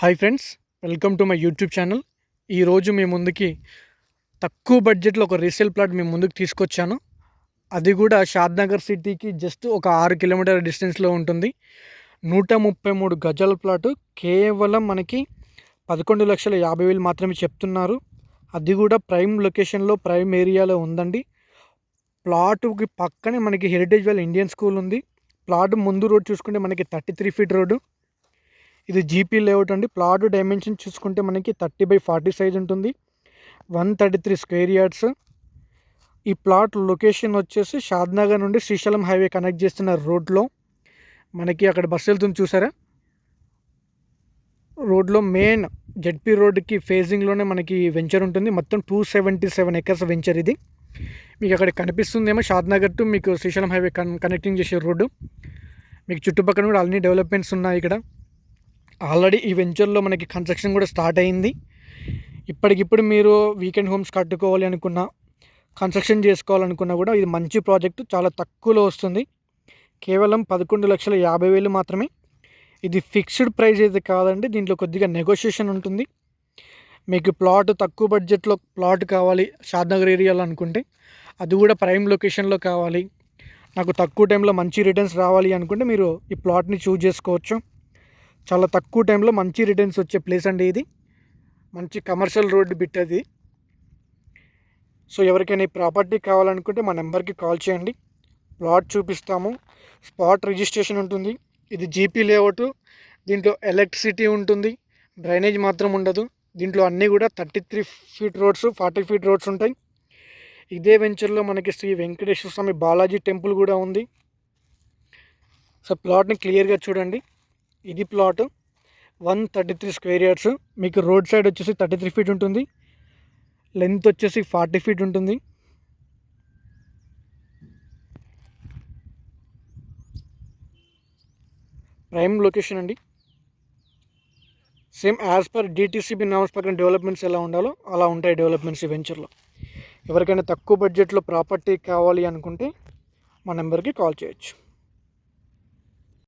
Hi friends welcome to my YouTube channel ఈరోజు మీ ముందుకి తక్కువ బడ్జెట్లో ఒక రీసేల్ ప్లాట్ మీ ముందుకు తీసుకొచ్చాను. అది కూడా షాద్నగర్ సిటీకి జస్ట్ ఒక ఆరు కిలోమీటర్ డిస్టెన్స్లో ఉంటుంది. నూట ముప్పై మూడు గజాల ప్లాటు కేవలం మనకి పదకొండు లక్షల యాభై వేలు మాత్రమే చెప్తున్నారు. అది కూడా ప్రైమ్ లొకేషన్లో ప్రైమ్ ఏరియాలో ఉందండి. ప్లాటుకి పక్కనే మనకి హెరిటేజ్ వెల్ ఇండియన్ స్కూల్ ఉంది. ప్లాట్ ముందు రోడ్ చూసుకుంటే మనకి థర్టీ త్రీ ఫీట్ రోడ్డు ఇది జీపీ లేఅవుట్ అండి. ప్లాట్ డైమెన్షన్ చూసుకుంటే మనకి థర్టీ బై ఫార్టీ సైజ్ ఉంటుంది. One thirty three square yards ఈ ప్లాట్ లొకేషన్ వచ్చేసి షాద్నగర్ నుండి శ్రీశైలం హైవే కనెక్ట్ చేస్తున్న రోడ్లో మనకి అక్కడ బస్సు వెళ్తుంది చూసారా? రోడ్లో మెయిన్ జెడ్పీ రోడ్కి ఫేజింగ్లోనే మనకి వెంచర్ ఉంటుంది. మొత్తం two seventy seven acres venture ఇది. మీకు అక్కడ కనిపిస్తుందేమో షాద్నగర్ టు మీకు శ్రీశైలం హైవే కన్ కనెక్టింగ్ చేసే రోడ్డు. మీకు చుట్టుపక్కల కూడా అన్ని డెవలప్మెంట్స్ ఉన్నాయి ఇక్కడ. ఆల్రెడీ ఈ వెంచర్లో మనకి కన్స్ట్రక్షన్ కూడా స్టార్ట్ అయింది. ఇప్పటికిప్పుడు మీరు వీకెండ్ హోమ్స్ కట్టుకోవాలి అనుకున్నా కన్స్ట్రక్షన్ చేసుకోవాలనుకున్నా కూడా ఇది మంచి ప్రాజెక్టు చాలా తక్కువలో వస్తుంది. కేవలం పదకొండు లక్షల యాభై వేలు మాత్రమే. ఇది ఫిక్స్డ్ ప్రైస్ అయితే కాదండి దీంట్లో కొద్దిగా నెగోషియేషన్ ఉంటుంది. మీకు ప్లాట్ తక్కువ బడ్జెట్లో ప్లాట్ కావాలి షాద్నగర్ ఏరియాలో అనుకుంటే అది కూడా ప్రైమ్ లొకేషన్లో కావాలి. నాకు తక్కువ టైంలో మంచి రిటర్న్స్ రావాలి అనుకుంటే మీరు ఈ ప్లాట్ని చూజ్ చేసుకోవచ్చు. చాలా తక్కువ టైంలో మంచి రిటర్న్స్ వచ్చే ప్లేస్ అండి ఇది. మంచి కమర్షియల్ రోడ్డు బిట్ అది. సో ఎవరికైనా ఈ ప్రాపర్టీ కావాలనుకుంటే మా నెంబర్కి కాల్ చేయండి. ప్లాట్ చూపిస్తాము. స్పాట్ రిజిస్ట్రేషన్ ఉంటుంది. ఇది జీపీ లేఅవుట్. దీంట్లో ఎలక్ట్రిసిటీ ఉంటుంది. డ్రైనేజ్ మాత్రం ఉండదు. దీంట్లో అన్నీ కూడా thirty three feet roads forty feet roads ఉంటాయి. ఇదే వెంచర్లో మనకి శ్రీ వెంకటేశ్వర స్వామి బాలాజీ టెంపుల్ కూడా ఉంది. సో ప్లాట్ని క్లియర్గా చూడండి. ఇది plot. One thirty three square yards. మీకు రోడ్ సైడ్ వచ్చేసి థర్టీ త్రీ ఫీట్ ఉంటుంది. లెంత్ వచ్చేసి ఫార్టీ ఫీట్ ఉంటుంది. ప్రైమ్ లొకేషన్ అండి. Same as per DTCP norms ప్రకారం డెవలప్మెంట్స్ ఎలా ఉండాలో అలా ఉంటాయి డెవలప్మెంట్స్ ఈ వెంచర్లో. ఎవరికైనా తక్కువ బడ్జెట్లో ప్రాపర్టీ కావాలి అనుకుంటే మా నెంబర్కి కాల్ చేయొచ్చు.